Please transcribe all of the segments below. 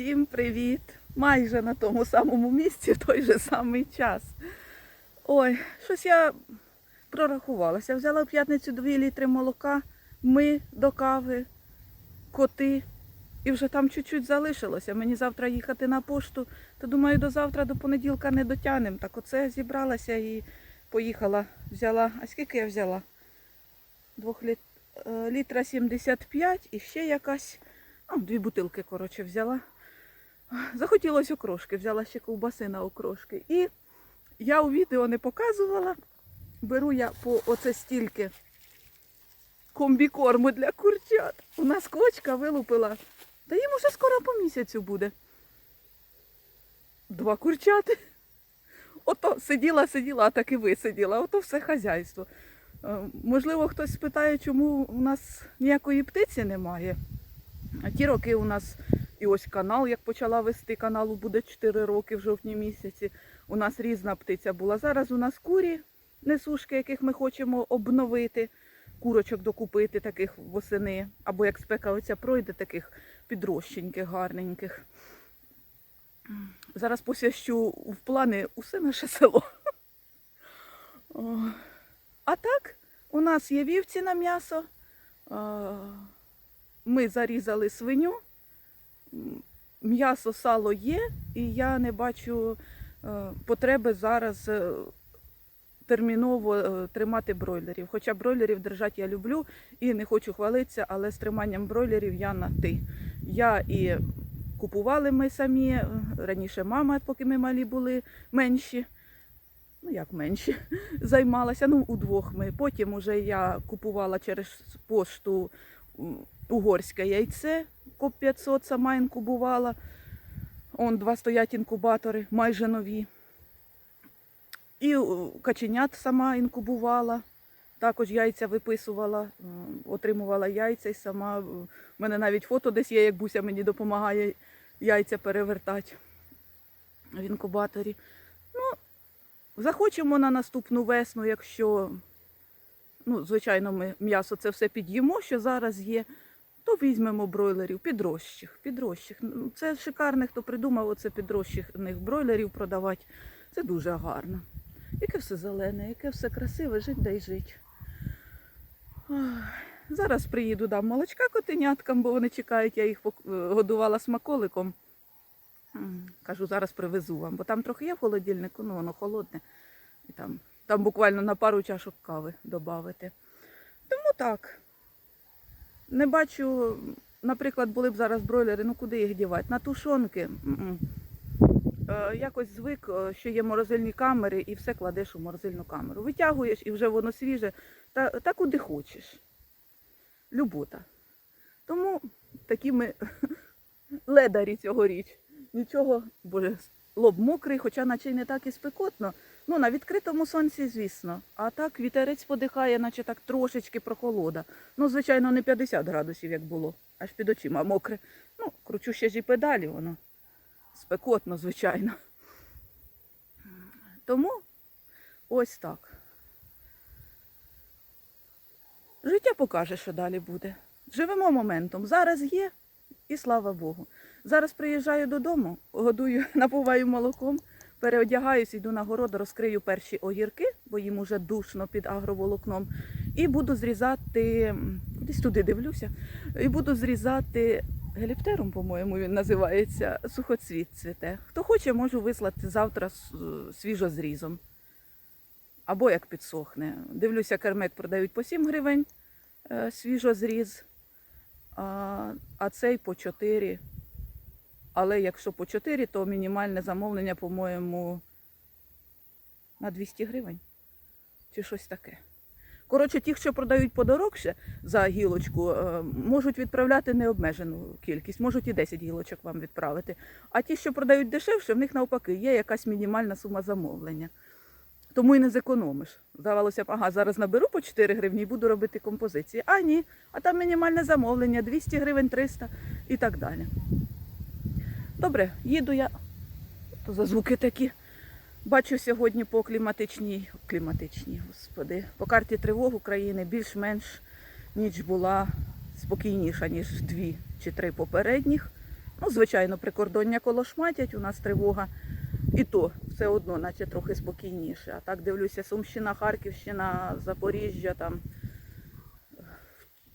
Всім привіт! Майже на тому самому місці в той же самий час. Ой, щось я прорахувалася. Взяла в п'ятницю 2 літри молока, ми до кави, коти. І вже там чуть-чуть залишилося. Мені завтра їхати на пошту, то думаю, до завтра, до понеділка не дотягнем. Так оце зібралася і поїхала. Взяла. А скільки я взяла? Двох літ... е, літра 75 і ще якась. Ну, дві бутилки, коротше, взяла. Захотілося окрошки, взяла ще ковбаси на окрошки. І я у відео не показувала. Беру я по оце стільки комбікорму для курчат. У нас кочка вилупила. Та їм уже скоро по місяцю буде. Два курчати. Ото сиділа, сиділа, а так і висиділа. Ото все хазяйство. Е, Можливо, хтось спитає, чому у нас ніякої птиці немає. А ті роки у нас і ось канал, як почала вести, каналу буде 4 роки в жовтні місяці. У нас різна птиця була. Зараз у нас курі, несушки, яких ми хочемо обновити, курочок докупити, таких восени. Або як спека оця пройде, таких підрощеньких, гарненьких. Зараз посящу в плани усе наше село. А так, у нас є вівці на м'ясо. Ми зарізали свиню. М'ясо, сало є, і я не бачу е, потреби зараз е, терміново е, тримати бройлерів. Хоча бройлерів держати я люблю і не хочу хвалитися, але з триманням бройлерів я на ти. Я і купували ми самі, раніше мама, поки ми малі були менші. Ну, як менші, займалася. Ну, удвох ми. Потім уже я купувала через пошту угорське яйце, коп 500 сама інкубувала. Он два стоять інкубатори, майже нові. І каченят сама інкубувала. Також яйця виписувала, отримувала яйця і сама. У мене навіть фото десь є, як Буся мені допомагає яйця перевертати в інкубаторі. Ну, захочемо на наступну весну, якщо, ну, звичайно, ми м'ясо це все під'їмо, що зараз є, то візьмемо бройлерів підрощих. підрощих. Ну, Це шикарне, хто придумав оце підрощих бройлерів продавати. Це дуже гарно. Яке все зелене, яке все красиве, жить да й жить. Зараз приїду, дам молочка котеняткам, бо вони чекають, я їх е, годувала смаколиком. Кажу, зараз привезу вам, бо там трохи є в холодильнику, ну воно холодне. І там, там буквально на пару чашок кави додати. Тому так. Не бачу, наприклад, були б зараз бройлери, ну куди їх дівати? На тушонки. Е, якось звик, е, що є морозильні камери, і все кладеш у морозильну камеру. Витягуєш і вже воно свіже, та, та куди хочеш. Любота. Тому такі ми ледарі цьогоріч. Нічого, боже, лоб мокрий, хоча наче й не так і спекотно. Ну, на відкритому сонці, звісно. А так вітерець подихає, наче так трошечки прохолода. Ну, звичайно, не 50 градусів, як було, аж під очима мокре. Ну, кручу ще ж і педалі, воно спекотно, звичайно. Тому ось так. Життя покаже, що далі буде. Живемо моментом. Зараз є, і слава Богу. Зараз приїжджаю додому, годую, напуваю молоком, переодягаюсь, йду на город, розкрию перші огірки, бо їм уже душно під агроволокном. І буду зрізати, кудись туди дивлюся, і буду зрізати геліптером, по-моєму, він називається, сухоцвіт цвіте. Хто хоче, можу вислати завтра е, свіжозрізом. Або як підсохне. Дивлюся, кермет продають по 7 гривень е, свіжозріз, а цей по 4. Але якщо по 4, то мінімальне замовлення, по-моєму, на 200 гривень. Чи щось таке. Коротше, ті, що продають подорожче за гілочку, е, можуть відправляти необмежену кількість, можуть і 10 гілочок вам відправити. А ті, що продають дешевше, в них навпаки є якась мінімальна сума замовлення. Тому і не зекономиш. Здавалося б, ага, зараз наберу по 4 гривні і буду робити композиції. А ні, а там мінімальне замовлення 200 гривень, 300 і так далі. Добре, їду я. То за звуки такі. Бачу сьогодні по кліматичній, кліматичній, господи, по карті тривог України більш-менш ніч була спокійніша, ніж дві чи три попередніх. Ну, звичайно, прикордоння колошматять, у нас тривога. І то все одно, наче трохи спокійніше. А так дивлюся, Сумщина, Харківщина, Запоріжжя там.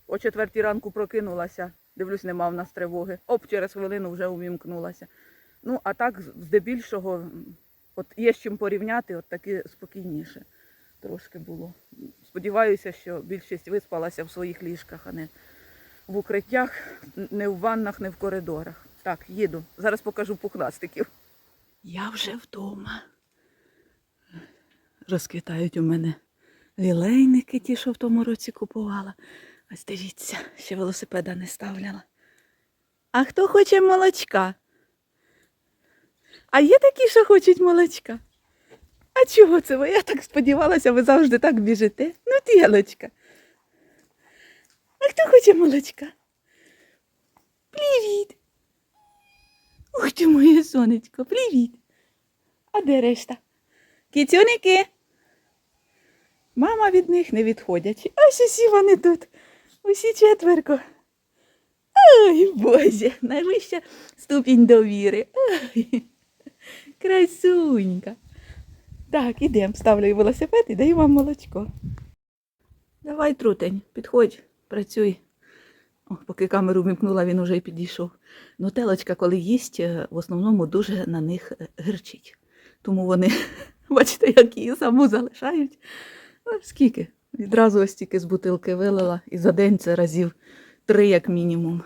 О четвертій ранку прокинулася, дивлюсь, нема в нас тривоги. Оп, через хвилину вже увімкнулася. Ну, а так, здебільшого, от є з чим порівняти, от таки спокійніше трошки було. Сподіваюся, що більшість виспалася в своїх ліжках, а не в укриттях, не в ваннах, не в коридорах. Так, їду. Зараз покажу пухнастиків. Я вже вдома. Розквітають у мене лілейники, ті, що в тому році купувала. Ось дивіться, ще велосипеда не ставляла. А хто хоче молочка? А є такі, що хочуть молочка? А чого це ви? Я так сподівалася, ви завжди так біжите. Ну, тілочка. А хто хоче молочка? Привіт. Ух ти моє сонечко, привіт. А де решта? Кіцюники. Мама від них не відходячи. Ось усі вони тут. Усі четверко. Ой, Боже, найвища ступінь довіри. Ой, красунька. Так, ідемо, ставлю велосипед і даю вам молочко. Давай, трутень, підходь, працюй. О, поки камеру вимкнула, він уже й підійшов. Ну, телочка, коли їсть, е, в основному дуже на них е, гирчить. Тому вони, бачите, як її саму залишають. Скільки? Відразу ось тільки з бутилки вилила, і за день це разів три, як мінімум.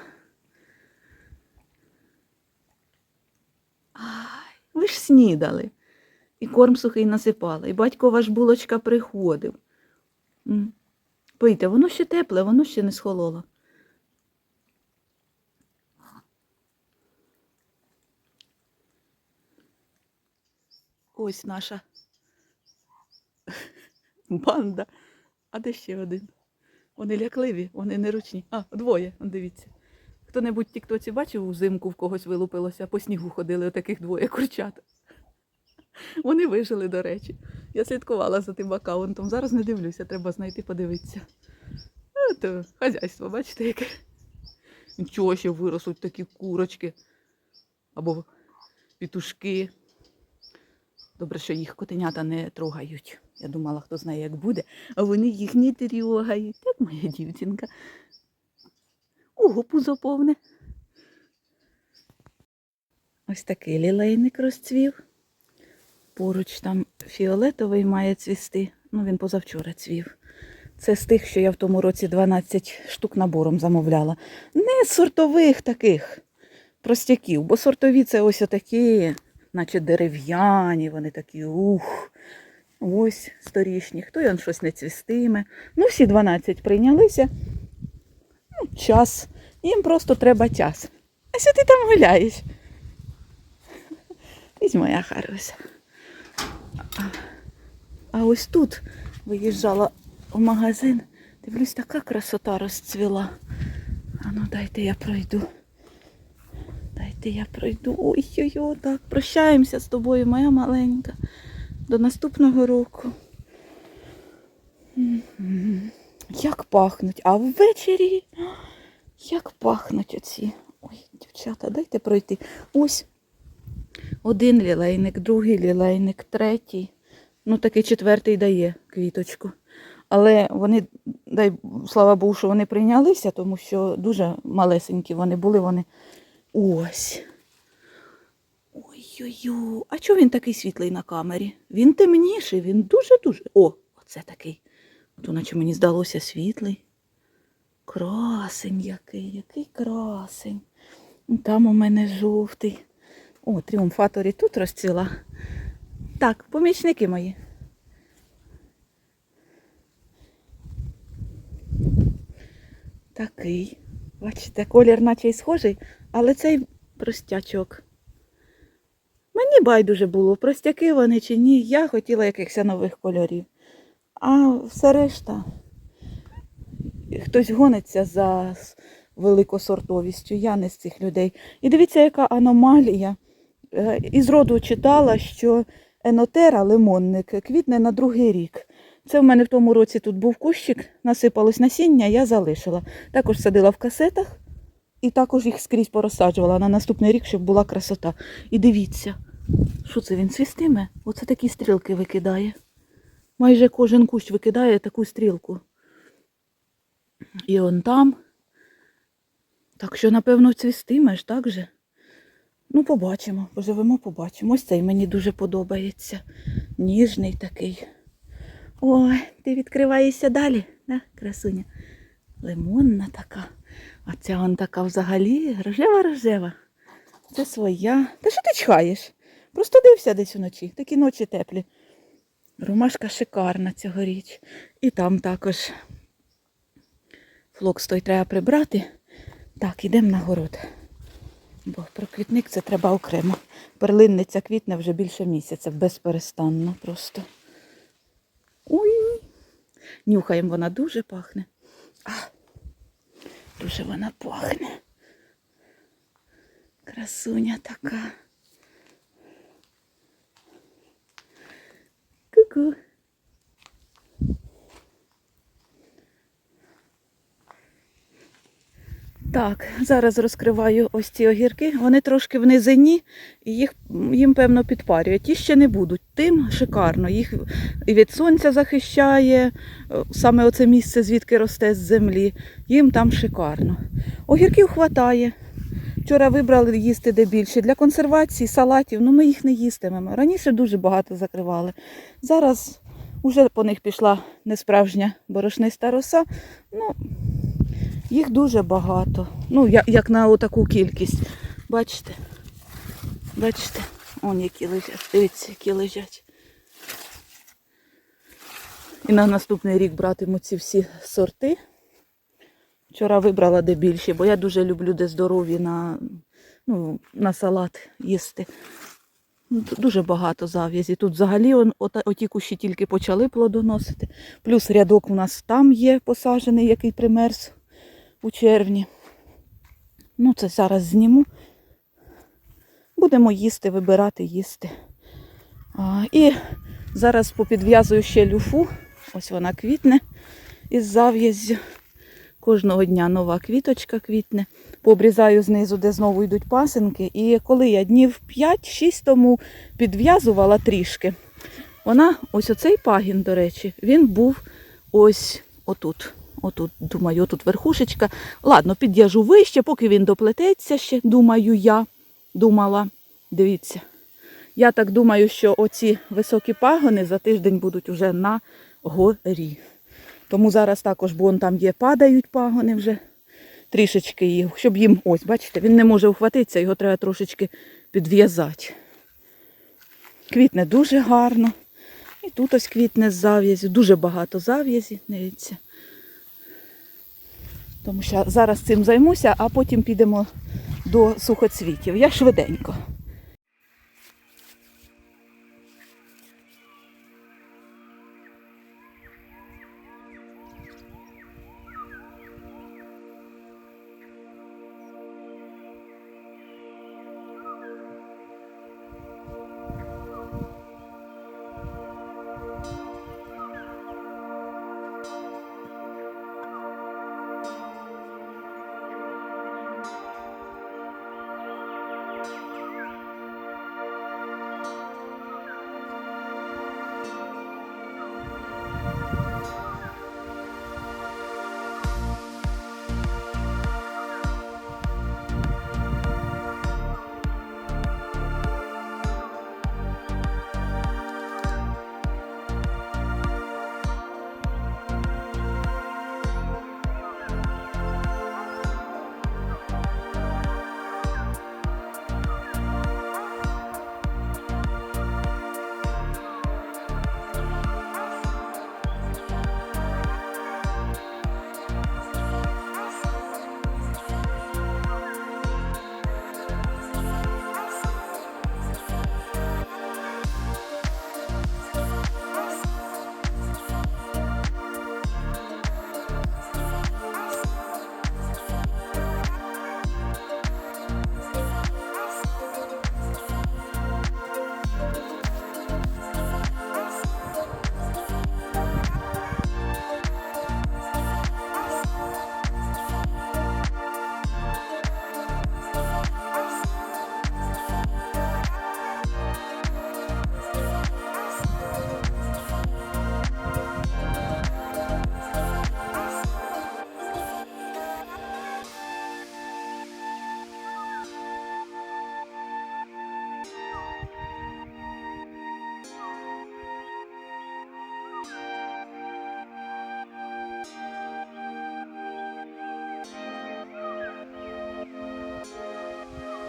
Ай, ви ж снідали. І корм сухий насипала, і батько ваш булочка приходив. Пийте, воно ще тепле, воно ще не схололо. Ось наша банда. А де ще один? Вони лякливі, вони неручні. А, двоє, дивіться. Хто-небудь в тіктоці бачив узимку в когось вилупилося, по снігу ходили отаких двоє курчат. Вони вижили, до речі. Я слідкувала за тим аккаунтом. Зараз не дивлюся, треба знайти, подивитися. Ну, хазяйство, бачите, яке. Нічого ще виростуть такі курочки. Або пітушки. Добре, що їх котенята не трогають. Я думала, хто знає, як буде, а вони їх не трогають. Так моя дівчинка. Ого, пузо повне. Ось такий лілейник розцвів. Поруч там фіолетовий має цвісти. Ну, він позавчора цвів. Це з тих, що я в тому році 12 штук набором замовляла. Не сортових таких простяків, бо сортові це ось отакі, наче дерев'яні, вони такі ух. Ось сторічні. Хто він щось не цвістиме. Ну, всі 12 прийнялися. Ну, час. Їм просто треба час. А що ти там гуляєш? Візь моя хороша. А, ось тут виїжджала в магазин. Дивлюсь, така красота розцвіла. А ну дайте я пройду. Дайте я пройду. Ой-ой-ой, так. Прощаємося з тобою, моя маленька. До наступного року. Як пахнуть, а ввечері як пахнуть оці. Ой, дівчата, дайте пройти. Ось один лілейник, другий лілейник, третій. Ну, такий четвертий дає квіточку. Але вони, дай слава Богу, що вони прийнялися, тому що дуже малесенькі вони були, вони ось. Ой-ой-ой, а чого він такий світлий на камері? Він темніший, він дуже-дуже. О, оце такий. То наче мені здалося світлий. Красень який, який красень. Там у мене жовтий. О, тріумфаторі тут розцвіла. Так, помічники мої. Такий. Бачите, колір наче й схожий, але цей простячок. Мені байдуже було, простяки вони чи ні. Я хотіла якихось нових кольорів. А все решта. Хтось гониться за великосортовістю. Я не з цих людей. І дивіться, яка аномалія. Е, Із роду читала, що енотера, лимонник, квітне на другий рік. Це в мене в тому році тут був кущик, насипалось насіння, я залишила. Також садила в касетах. і також їх скрізь порозсаджувала на наступний рік, щоб була красота. І дивіться, що це він свістиме? Оце такі стрілки викидає. Майже кожен кущ викидає таку стрілку. І он там. Так що, напевно, цвістиме ж, так же? Ну, побачимо, поживемо, побачимо. Ось цей мені дуже подобається. Ніжний такий. Ой, ти відкриваєшся далі, да, красуня? Лимонна така. А ця он така взагалі рожева-рожева. Це своя. Та що ти чхаєш? Просто дився десь уночі. Такі ночі теплі. Ромашка шикарна цьогоріч. І там також флокс той треба прибрати. Так, ідемо на город. Бо про квітник це треба окремо. Перлинниця квітне вже більше місяця, безперестанно просто. Ой, нюхаємо, вона дуже пахне. А, дуже вона пахне. Красуня така. Ку-ку. Так, зараз розкриваю ось ці огірки. Вони трошки в низині, і їх, їм, певно, підпарюють. Ті ще не будуть. Тим шикарно. Їх і від сонця захищає, е, саме оце місце, звідки росте з землі. Їм там шикарно. Огірків хватає. Вчора вибрали їсти де більше. Для консервації, салатів, ну ми їх не їстимемо. Раніше дуже багато закривали. Зараз вже по них пішла несправжня борошниста роса. Ну, їх дуже багато. Ну, як, на отаку кількість. Бачите? Бачите? Он які лежать. Дивіться, які лежать. І на наступний рік братиму ці всі сорти. Вчора вибрала де більші, бо я дуже люблю де здорові на, ну, на салат їсти. Ну, Дуже багато зав'язі. Тут взагалі он, оті кущі тільки почали плодоносити. Плюс рядок у нас там є посаджений, який примерз у червні. Ну, це зараз зніму. Будемо їсти, вибирати, їсти. А, і зараз попідв'язую ще люфу. Ось вона квітне із зав'яззю. Кожного дня нова квіточка квітне. Пообрізаю знизу, де знову йдуть пасинки. І коли я днів 5-6 тому підв'язувала трішки, вона, ось оцей пагін, до речі, він був ось отут. Отут, думаю, отут верхушечка. Ладно, підв'яжу вище, поки він доплететься ще, думаю, я думала. Дивіться. Я так думаю, що оці високі пагони за тиждень будуть уже на горі. Тому зараз також, бо он там є, падають пагони вже трішечки їх, щоб їм, ось, бачите, він не може ухватитися, його треба трошечки підв'язати. Квітне дуже гарно. І тут ось квітне з зав'язю. Дуже багато зав'язі, дивіться. Тому що зараз цим займуся, а потім підемо до сухоцвітів. Я швиденько.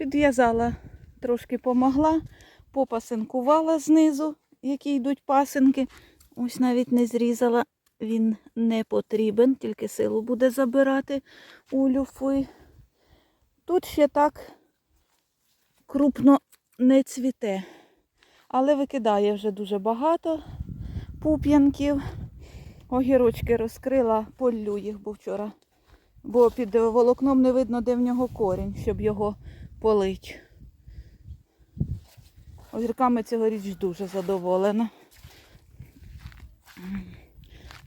підв'язала, трошки помогла, попасинкувала знизу, які йдуть пасинки. Ось навіть не зрізала, він не потрібен, тільки силу буде забирати у люфи. Тут ще так крупно не цвіте, але викидає вже дуже багато пуп'янків. Огірочки розкрила, полю їх, бо вчора бо під волокном не видно, де в нього корінь, щоб його полить. Огірками цьогоріч дуже задоволена.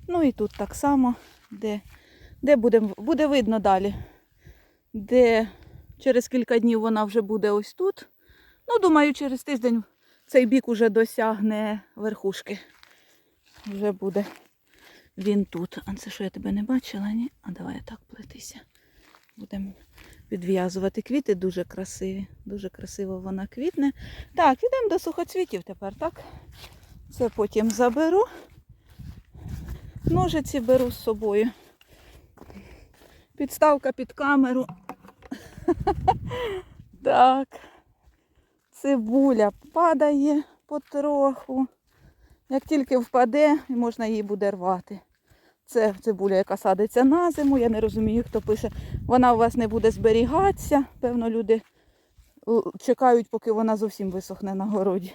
Ну і тут так само, де, де буде, буде видно далі, де через кілька днів вона вже буде ось тут. Ну, думаю, через тиждень цей бік уже досягне верхушки. Вже буде він тут. А це що я тебе не бачила, ні? А давай так плетися. Будемо відв'язувати квіти, дуже красиві. Дуже красиво вона квітне. Так, йдемо до сухоцвітів тепер, так? Це потім заберу. Ножиці беру з собою. Підставка під камеру. Так. Цибуля падає потроху. Як тільки впаде, можна її буде рвати. Це цибуля, яка садиться на зиму. Я не розумію, хто пише. Вона у вас не буде зберігатися. Певно, люди чекають, поки вона зовсім висохне на городі.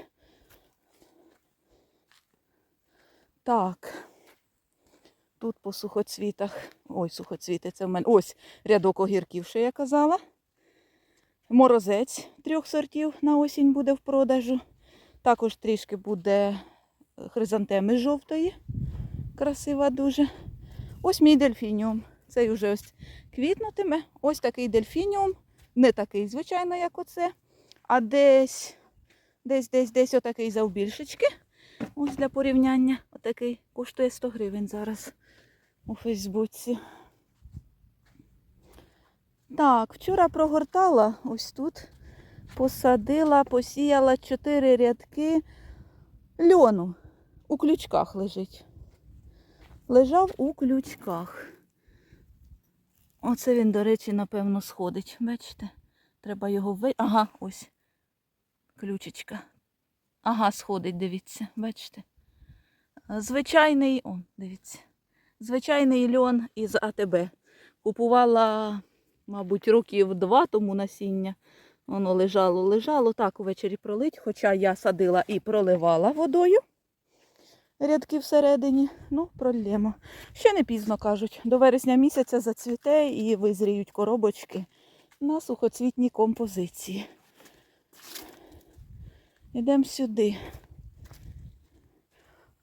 Так. Тут по сухоцвітах. Ой, сухоцвіти, це в мене. Ось рядок огірків, що я казала. Морозець трьох сортів на осінь буде в продажу. Також трішки буде хризантеми жовтої. Красива дуже. Ось мій дельфініум. Цей вже ось квітнутиме. Ось такий дельфініум. Не такий, звичайно, як оце. А десь, десь, десь, десь отакий завбільшечки. Ось для порівняння. Отакий коштує 100 гривень зараз у Фейсбуці. Так, вчора прогортала ось тут. Посадила, посіяла 4 рядки льону. У ключках лежить. Лежав у ключках. Оце він, до речі, напевно, сходить. Бачите? Треба його ви. Ага, ось. Ключечка. Ага, сходить, дивіться, бачите. Звичайний, о, дивіться. Звичайний льон із АТБ. Купувала, мабуть, років два тому насіння. Воно лежало, лежало. Так, увечері пролить, хоча я садила і проливала водою. Рядки всередині. Ну, пролємо. Ще не пізно кажуть. До вересня місяця зацвіте і визріють коробочки на сухоцвітній композиції. Йдемо сюди.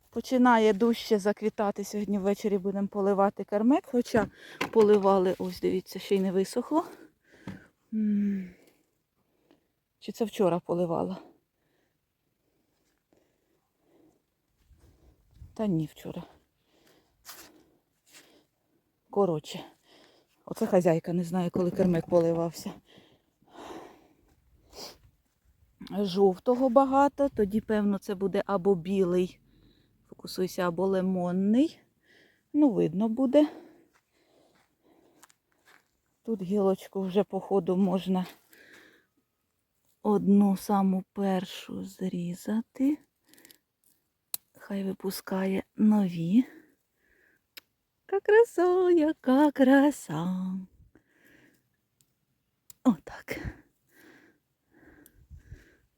Починає дужче заквітати. Сьогодні ввечері будемо поливати кармек, хоча поливали, ось дивіться, ще й не висохло. Чи це вчора поливала? Та ні, вчора. Коротше, оце хазяйка не знає, коли кермик поливався. Жовтого багато, тоді, певно, це буде або білий, фокусуйся, або лимонний. Ну, видно буде. Тут гілочку вже, походу, можна одну саму першу зрізати. Хай випускає нові. Яка краса, яка краса. Отак.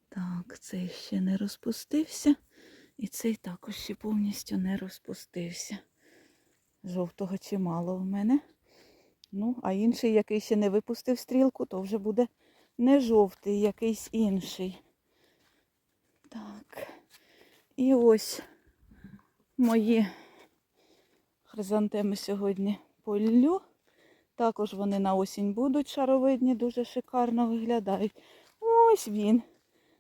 Так, цей ще не розпустився. І цей також ще повністю не розпустився. Жовтого чимало в мене. Ну, а інший, який ще не випустив стрілку, то вже буде не жовтий, якийсь інший. Так. І ось мої хризантеми сьогодні полю. Також вони на осінь будуть шаровидні, дуже шикарно виглядають. Ось він.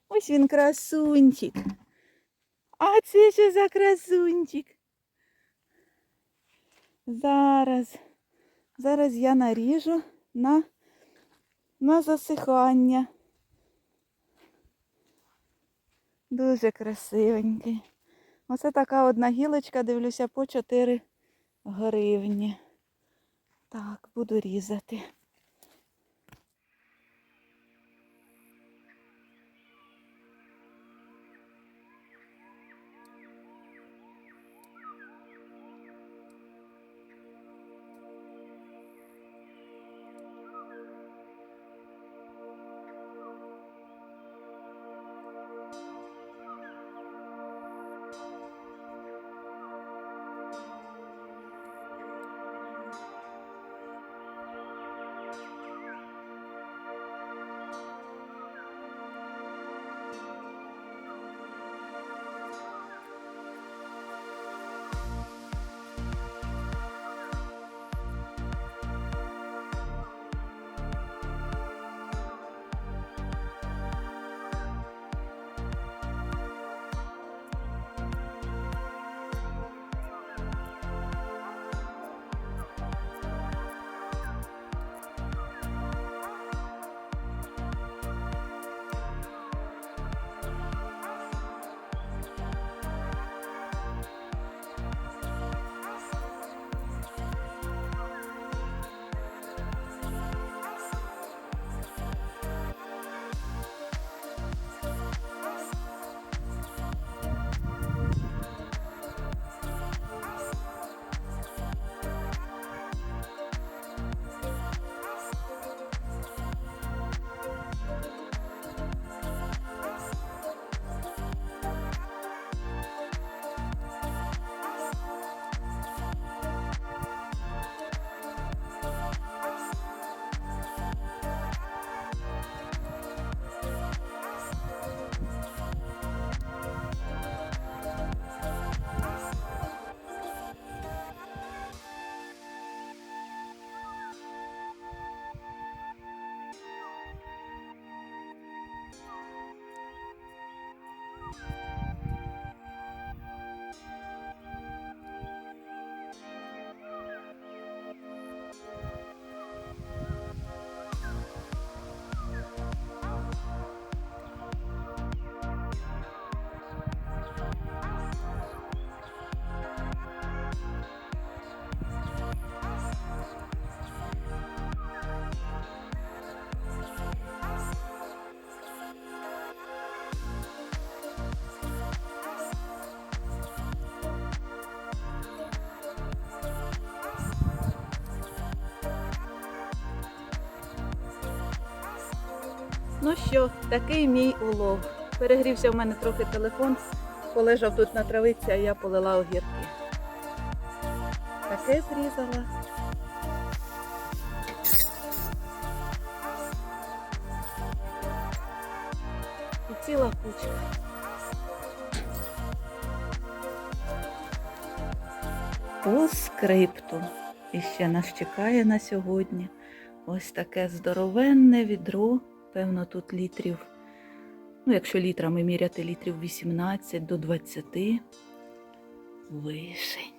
Ось він красунчик. А це що за красунчик? Зараз. Зараз я наріжу на, на засихання. Дуже красивенький. Оце така одна гілочка, дивлюся, по 4 гривні. Так, буду різати. you Ну що, такий мій улов. Перегрівся в мене трохи телефон, полежав тут на травиці, а я полила огірки. Таке зрізала. І ціла кучка. по скрипту. І ще нас чекає на сьогодні ось таке здоровенне відро. Певно, тут літрів, ну, якщо літрами міряти, літрів 18 до 20 вишень.